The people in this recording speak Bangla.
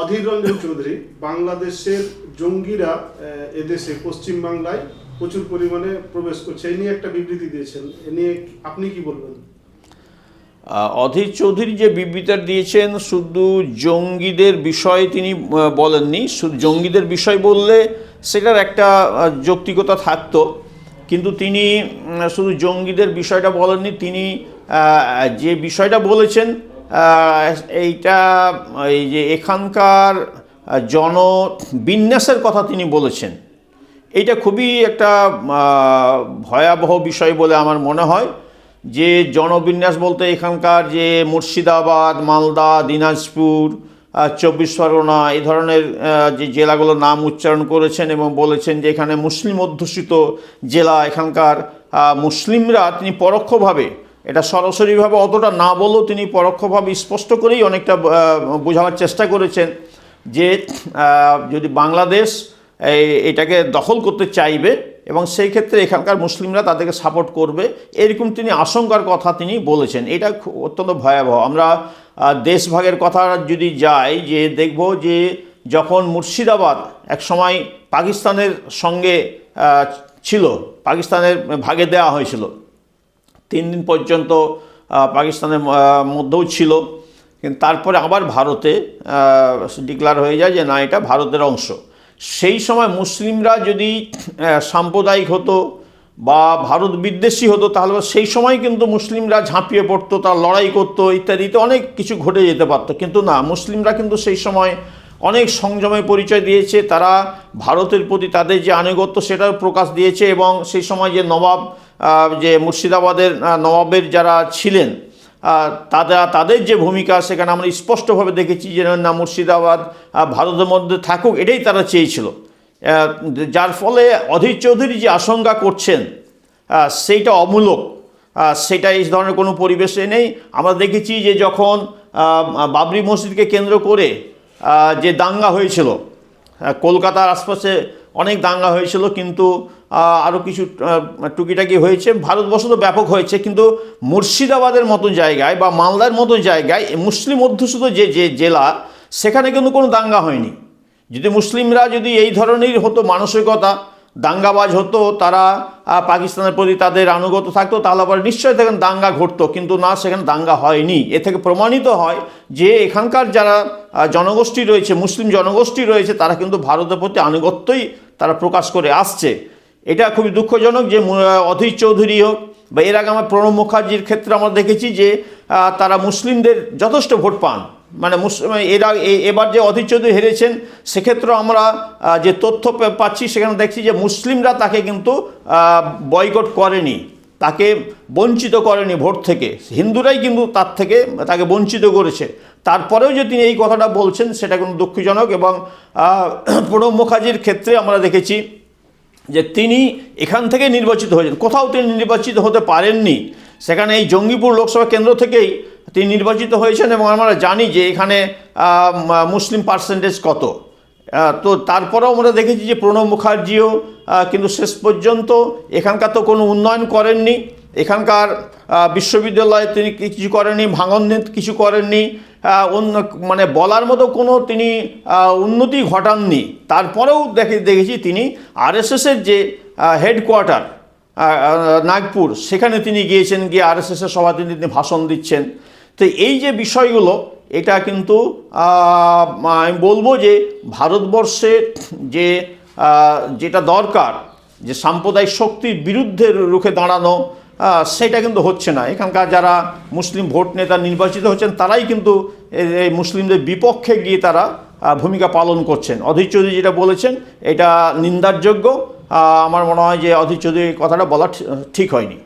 অধীর রঞ্জন চৌধুরী, বাংলাদেশের জঙ্গিরা এদেশে পশ্চিম বাংলায় প্রচুর পরিমাণে প্রবেশ করছে। এই নিয়ে একটা বিবৃতি দিয়েছেন। এ নিয়ে আপনি কি বলবেন? অধীর চৌধুরী যে বিবৃতি দিয়েছেন, শুধু জঙ্গিদের বিষয়ে তিনি বলেননি। শুধু জঙ্গিদের বিষয় বললে সেটার একটা যৌক্তিকতা থাকতো। কিন্তু তিনি শুধু জঙ্গিদের বিষয়টা বলেননি, তিনি যে বিষয়টা বলেছেন এইটা, এই যে এখানকার জনবিন্যাসের কথা তিনি বলেছেন। এইটা খুবই একটা ভয়াবহ বিষয় বলে আমার মনে হয় যে জনবিন্যাস বলতে এখানকার যে মুর্শিদাবাদ, মালদা, দিনাজপুর চব্বিশ পরগনা, এই ধরনের যে জেলাগুলোর নাম উচ্চারণ করেছেন এবং বলেছেন যে এখানে মুসলিম অধ্যুষিত জেলা, এখানকার মুসলিমরা তিনি পরোক্ষভাবে এটা সরাসরিভাবে অতটা না বলেও তিনি পরোক্ষভাবে স্পষ্ট করেই অনেকটা বোঝাবার চেষ্টা করেছেন যে যদি বাংলাদেশ এটাকে দখল করতে চাইবে এবং সেই ক্ষেত্রে এখানকার মুসলিমরা তাদেরকে সাপোর্ট করবে, এরকম তিনি আশঙ্কার কথা তিনি বলেছেন। এটা অত্যন্ত ভয়াবহ। আমরা দেশভাগের কথা যদি যাই, যে দেখব যে যখন মুর্শিদাবাদ এক সময় পাকিস্তানের সঙ্গে ছিল, পাকিস্তানের ভাগে দেওয়া হয়েছিল তিন দিন পর্যন্ত পাকিস্তানের মধ্যেও ছিল। কিন্তু তারপরে আবার ভারতে ডিক্লার হয়ে যায় যে না, এটা ভারতের অংশ। সেই সময় মুসলিমরা যদি সাম্প্রদায়িক হতো বা ভারত বিদ্বেষী হতো, তাহলে সেই সময় কিন্তু মুসলিমরা ঝাঁপিয়ে পড়তো, তার লড়াই করতো, ইত্যাদিতে অনেক কিছু ঘটে যেতে পারতো। কিন্তু না, মুসলিমরা কিন্তু সেই সময় অনেক সংযমে পরিচয় দিয়েছে। তারা ভারতের প্রতি তাদের যে আনুগত্য সেটার প্রকাশ দিয়েছে এবং সেই সময় যে নবাব যে মুর্শিদাবাদের নবাবের যারা ছিলেন তারা তাদের যে ভূমিকা সেখানে আমরা স্পষ্টভাবে দেখেছি যে না, মুর্শিদাবাদ ভারতের মধ্যে থাকুক, এটাই তারা চেয়েছিল। যার ফলে অধীর চৌধুরী যে আশঙ্কা করছেন সেইটা অমূলক। সেটা এই ধরনের কোনো পরিবেশে নেই। আমরা দেখেছি যে যখন বাবরি মসজিদকে কেন্দ্র করে যে দাঙ্গা হয়েছিল কলকাতার আশপাশে অনেক দাঙ্গা হয়েছিল, কিন্তু আরও কিছু টুকিটাকি হয়েছে। ভারতবর্ষ তো ব্যাপক হয়েছে, কিন্তু মুর্শিদাবাদের মতো জায়গায় বা মালদার মতো জায়গায় মুসলিম অধ্যুষিত যে যে জেলা, সেখানে কিন্তু কোনো দাঙ্গা হয়নি। যদি মুসলিমরা যদি এই ধরনের হতো মানসিকতা, দাঙ্গাবাজ হতো, তারা পাকিস্তানের প্রতি তাদের আনুগত থাকতো, তাহলে আবার নিশ্চয়ই সেখানে দাঙ্গা ঘটতো, কিন্তু না, সেখানে দাঙ্গা হয়নি। এ থেকে প্রমাণিত হয় যে এখানকার যারা জনগোষ্ঠী রয়েছে, মুসলিম জনগোষ্ঠী রয়েছে, তারা কিন্তু ভারতের প্রতি আনুগত্যই তারা প্রকাশ করে আসছে। এটা খুবই দুঃখজনক যে অধীর চৌধুরী হোক বা এর আগে আমার প্রণব মুখার্জির ক্ষেত্রে আমরা দেখেছি যে তারা মুসলিমদের যথেষ্ট ভোট পান। মানে মুসলিম এরা এ- এবার যে অধীর চৌধুরী হেরেছেন সেক্ষেত্রে আমরা যে তথ্য পাচ্ছি, সেখানে দেখছি যে মুসলিমরা তাকে কিন্তু বয়কট করেনি। তাকে বঞ্চিত করেনি ভোট থেকে। হিন্দুরাই কিন্তু তার থেকে তাকে বঞ্চিত করেছে। তারপরেও যে তিনি এই কথাটা বলছেন, সেটা কিন্তু দুঃখজনক এবং প্রণব মুখার্জির ক্ষেত্রে আমরা দেখেছি যে তিনি এখান থেকে নির্বাচিত হয়েছেন। কোথাও তিনি নির্বাচিত হতে পারেননি। সেখানে এই জঙ্গিপুর লোকসভা কেন্দ্র থেকেই তিনি নির্বাচিত হয়েছেন এবং আমরা জানি যে এখানে মুসলিম পার্সেন্টেজ কত। তো তারপরেও আমরা দেখেছি যে প্রণব মুখার্জিও কিন্তু শেষ পর্যন্ত এখানকার তো কোনো উন্নয়ন করেননি। এখানকার বিশ্ববিদ্যালয়ে তিনি কিছু করেননি ভাঙন কিছু করেননি অন্য মানে বলার মতো কোনো তিনি উন্নতি ঘটাননি। তারপরেও দেখে, দেখেছি তিনি আরএসএসের যে হেডকোয়ার্টার নাগপুর, সেখানে তিনি গিয়েছেন, গিয়ে আরএসএসের সভাতে তিনি ভাষণ দিচ্ছেন। তো এই যে বিষয়গুলো, এটা কিন্তু আমি বলব যে ভারতবর্ষের যে যেটা দরকার, যে সাম্প্রদায়িক শক্তির বিরুদ্ধে রুখে দাঁড়ানো সেটা কিন্তু হচ্ছে না। এখানকার যারা মুসলিম ভোট নেতা নির্বাচিত হচ্ছেন, তারাই কিন্তু এই- মুসলিমদের বিপক্ষে গিয়ে তারা ভূমিকা পালন করছেন। অধীর চৌধুরী যেটা বলেছেন, এটা নিন্দারযোগ্য। আমার মনে হয় যে অধীর চৌধুরী কথাটা বলা ঠিক হয়নি।